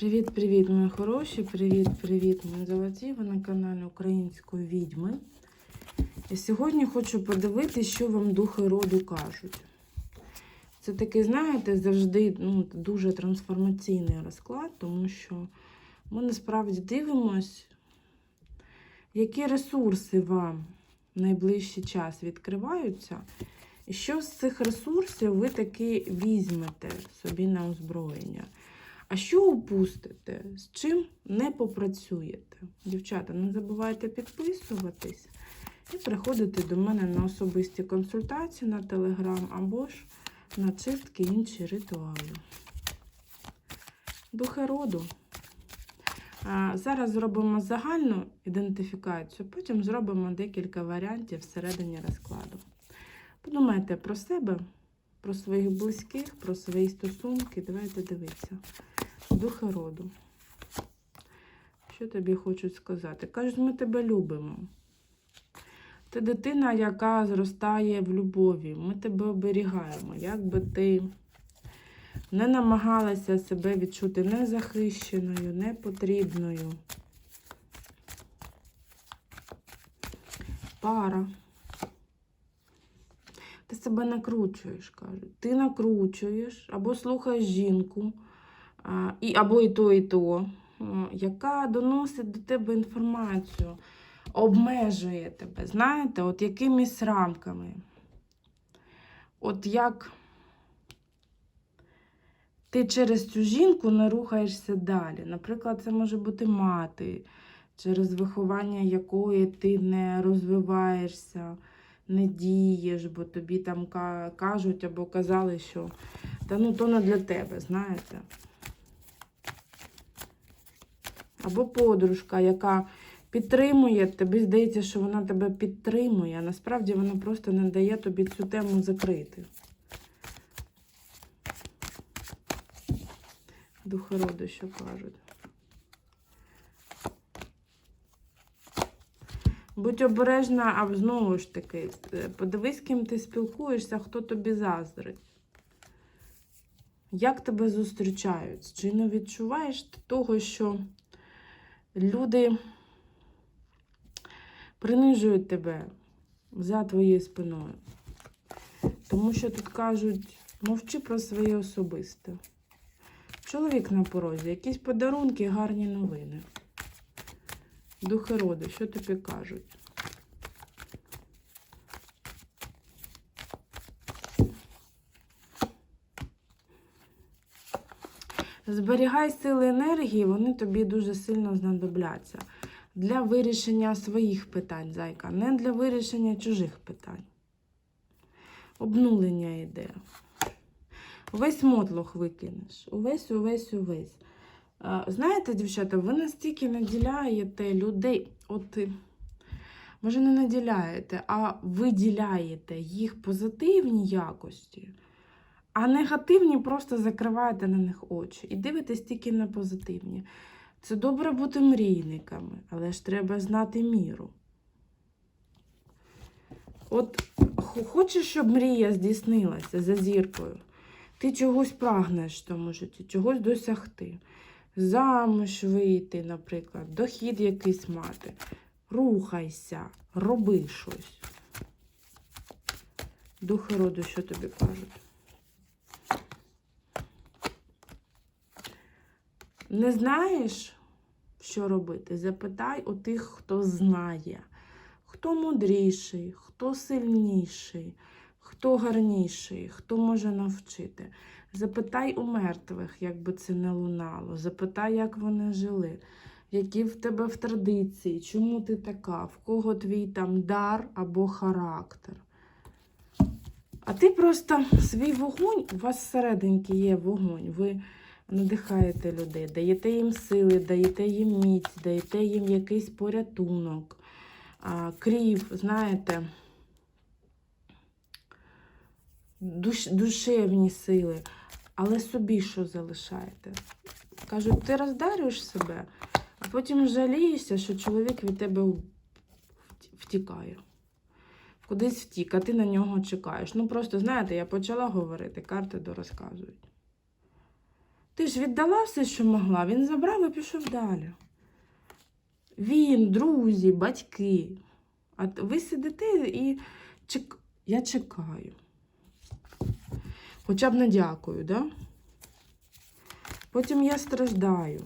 Привіт-привіт, мої хороші! Привіт-привіт, мої золоті! Ви на каналі Української відьми. І сьогодні хочу подивитися, що вам духи роду кажуть. Це такий, знаєте, завжди ну, дуже трансформаційний розклад, тому що ми насправді дивимось, які ресурси вам в найближчий час відкриваються, і що з цих ресурсів ви таки візьмете собі на озброєння. А що упустите? З чим не попрацюєте? Дівчата, не забувайте підписуватись і приходити до мене на особисті консультації на телеграм або ж на чистки інші ритуали. Духи роду. Зараз зробимо загальну ідентифікацію, потім зробимо декілька варіантів всередині розкладу. Подумайте про себе, про своїх близьких, про свої стосунки. Давайте дивитися. Духи роду. Що тобі хочуть сказати? Кажуть, ми тебе любимо. Ти дитина, яка зростає в любові. Ми тебе оберігаємо. Як би ти не намагалася себе відчути незахищеною, непотрібною. Пара. Ти себе накручуєш, кажуть. Ти накручуєш або слухаєш жінку, і, або і то, і то, яка доносить до тебе інформацію, обмежує тебе, знаєте, от якимись рамками. От як ти через цю жінку не рухаєшся далі. Наприклад, це може бути мати, через виховання якої ти не розвиваєшся, не дієш, бо тобі там кажуть або казали, що та ну то не для тебе, знаєте. Або подружка, яка підтримує, тобі здається, що вона тебе підтримує, а насправді вона просто не дає тобі цю тему закрити. Духи роду, що кажуть. Будь обережна, а знову ж таки, е, подивись, ким ти спілкуєшся, хто тобі заздрить. Як тебе зустрічають? Чи не відчуваєш ти того, що люди принижують тебе за твоєю спиною? Тому що тут кажуть, мовчи про своє особисте. Чоловік на порозі, якісь подарунки, гарні новини. Духи роду, що тобі кажуть? Зберігай сили енергії, вони тобі дуже сильно знадобляться. Для вирішення своїх питань, зайка, не для вирішення чужих питань. Обнулення йде. Увесь мотлох викинеш. Увесь, увесь, увесь. Знаєте, дівчата, ви настільки наділяєте людей, от, може, не наділяєте, а виділяєте їх позитивні якості, а негативні просто закриваєте на них очі і дивитесь тільки на позитивні. Це добре бути мрійниками, але ж треба знати міру. От хочеш, щоб мрія здійснилася за зіркою. Ти чогось прагнеш в тому житті, чогось досягти. Замуж вийти, наприклад, дохід якийсь мати. Рухайся, роби щось. Духи роду, що тобі кажуть? Не знаєш, що робити? Запитай у тих, хто знає, хто мудріший, хто сильніший, хто гарніший, хто може навчити. Запитай у мертвих, як би це не лунало. Запитай, як вони жили, які в тебе в традиції, чому ти така, в кого твій там дар або характер. А ти просто свій вогонь, у вас всерединки є вогонь. Ви надихаєте людей, даєте їм сили, даєте їм міць, даєте їм якийсь порятунок, крів, знаєте, душ, душевні сили. Але собі що залишаєте? Кажуть, ти роздарюєш себе, а потім жалієшся, що чоловік від тебе втікає. Кудись втік, а ти на нього чекаєш. Ну просто, знаєте, я почала говорити, карти дорозказують. Ти ж віддала все, що могла, він забрав і пішов далі. Він, друзі, батьки. А ви сидите і чек... я чекаю. Хоча б не дякую, да? Потім я страждаю.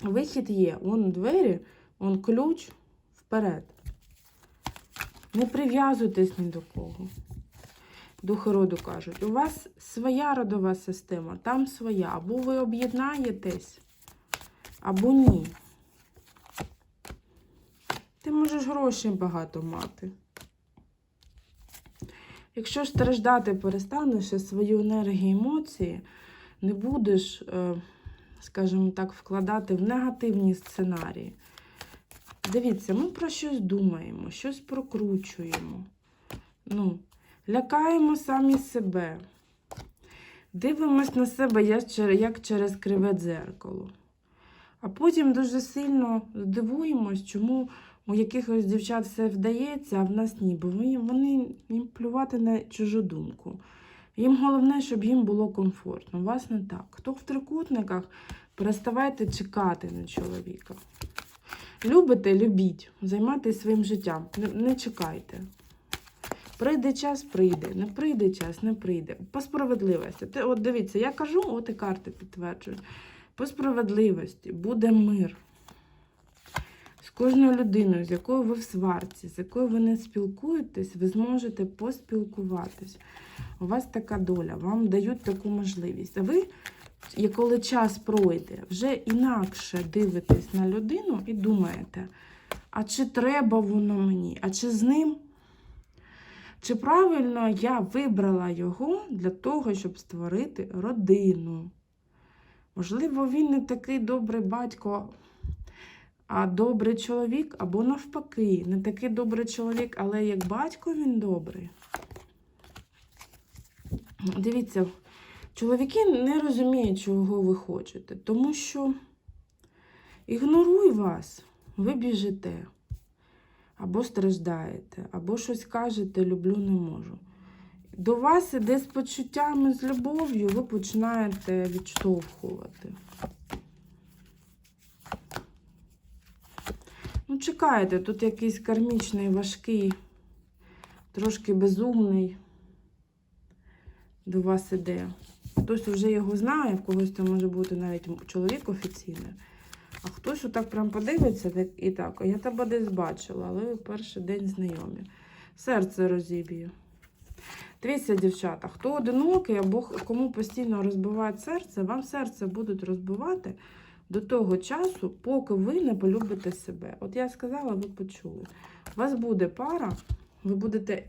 Вихід є. Вон двері, вон ключ вперед. Не прив'язуйтесь ні до кого. Духи роду кажуть, у вас своя родова система, там своя. Або ви об'єднаєтесь, або ні. Ти можеш грошей багато мати. Якщо страждати перестанеш свою енергію емоції, не будеш, е, скажімо так, вкладати в негативні сценарії. Дивіться, ми про щось думаємо, щось прокручуємо. Ну, лякаємо самі себе. Дивимось на себе як через криве дзеркало. А потім дуже сильно здивуємось, чому у якихось дівчат все вдається, а в нас ні, бо вони, їм плювати на чужу думку. Їм головне, щоб їм було комфортно. У вас не так. Хто в трикутниках, переставайте чекати на чоловіка. Любите, любіть, займайтесь своїм життям. Не чекайте. Прийде час, прийде. Не прийде час, не прийде. По справедливості. Те, от дивіться, я кажу, от і карти підтверджують. По справедливості буде мир. З кожною людиною, з якою ви в сварці, з якою ви не спілкуєтесь, ви зможете поспілкуватись. У вас така доля, вам дають таку можливість. А ви, коли час пройде, вже інакше дивитесь на людину і думаєте, а чи треба воно мені, а чи з ним? Чи правильно я вибрала його для того, щоб створити родину? Можливо, він не такий добрий батько, а добрий чоловік, або навпаки, не такий добрий чоловік, але як батько він добрий. Дивіться, чоловіки не розуміють, чого ви хочете, тому що ігноруй вас, ви біжите, або страждаєте, або щось кажете, люблю, не можу. До вас іде з почуттями, з любов'ю, ви починаєте відштовхувати. Ну, чекайте, тут якийсь кармічний, важкий, трошки безумний до вас іде. Хтось вже його знає, в когось це може бути навіть чоловік офіційний. А хтось отак прям подивиться і так, «А я тебе десь бачила, але ви перший день знайомі. Серце розіб'є. Дивіться, дівчата, хто одинокий або кому постійно розбивають серце, вам серце будуть розбивати до того часу, поки ви не полюбите себе. От я сказала, ви почули. У вас буде пара, ви будете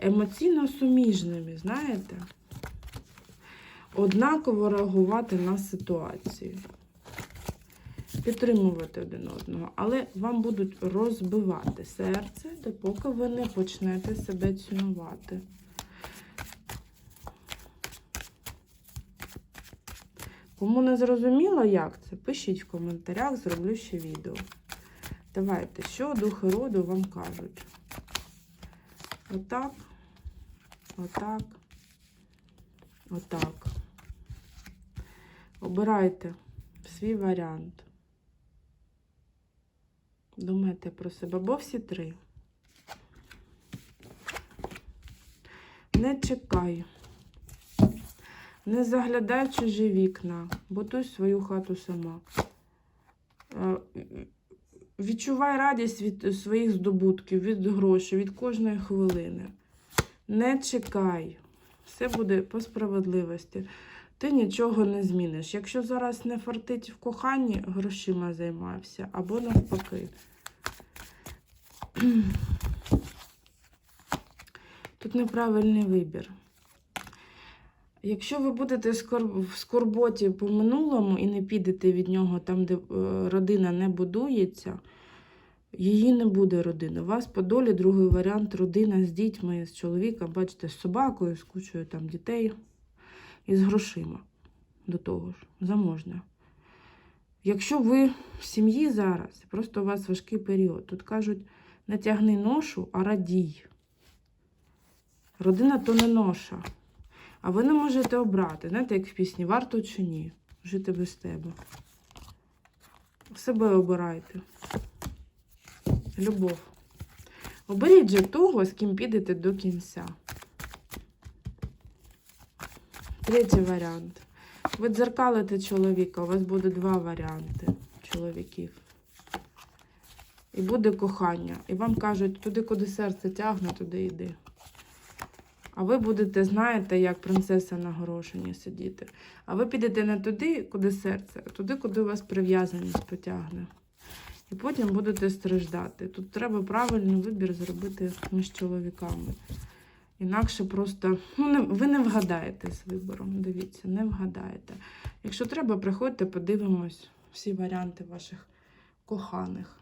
емоційно суміжними, знаєте? Однаково реагувати на ситуацію. Підтримувати один одного, але вам будуть розбивати серце, допоки ви не почнете себе цінувати. Кому не зрозуміло, як це, пишіть в коментарях, зроблю ще відео. Давайте, що духи роду вам кажуть? Отак, отак, отак. Обирайте свій варіант. Думайте про себе, бо всі три. Не чекай. Не заглядай чужі вікна, будуй свою хату сама. Е, Відчувай радість від своїх здобутків, від грошей, від кожної хвилини. Не чекай. Все буде по справедливості. Ти нічого не зміниш. Якщо зараз не фартить в коханні, грошима займався, або навпаки. Тут неправильний вибір. Якщо ви будете в скорботі по минулому і не підете від нього там, де е, родина не будується, її не буде родини. У вас по долі другий варіант родина з дітьми, з чоловіком, бачите, з собакою, з кучою там дітей і з грошима до того ж, заможна. Якщо ви в сім'ї зараз, просто у вас важкий період, тут кажуть, не тягни ношу, а радій. Родина то не ноша. А ви не можете обрати, знаєте, як в пісні, варто чи ні, жити без тебе. Себе обирайте. Любов. Оберіть же того, з ким підете до кінця. Третій варіант. Ви дзеркалите чоловіка, у вас буде два варіанти чоловіків. І буде кохання. І вам кажуть, туди, куди серце тягне, туди йди. А ви будете, знаєте, як принцеса на горошині сидіти. А ви підете не туди, куди серце, а туди, куди у вас прив'язаність потягне. І потім будете страждати. Тут треба правильний вибір зробити між чоловіками. Інакше просто ну, не, ви не вгадаєте з вибором. Дивіться, не вгадаєте. Якщо треба, приходьте, подивимось всі варіанти ваших коханих.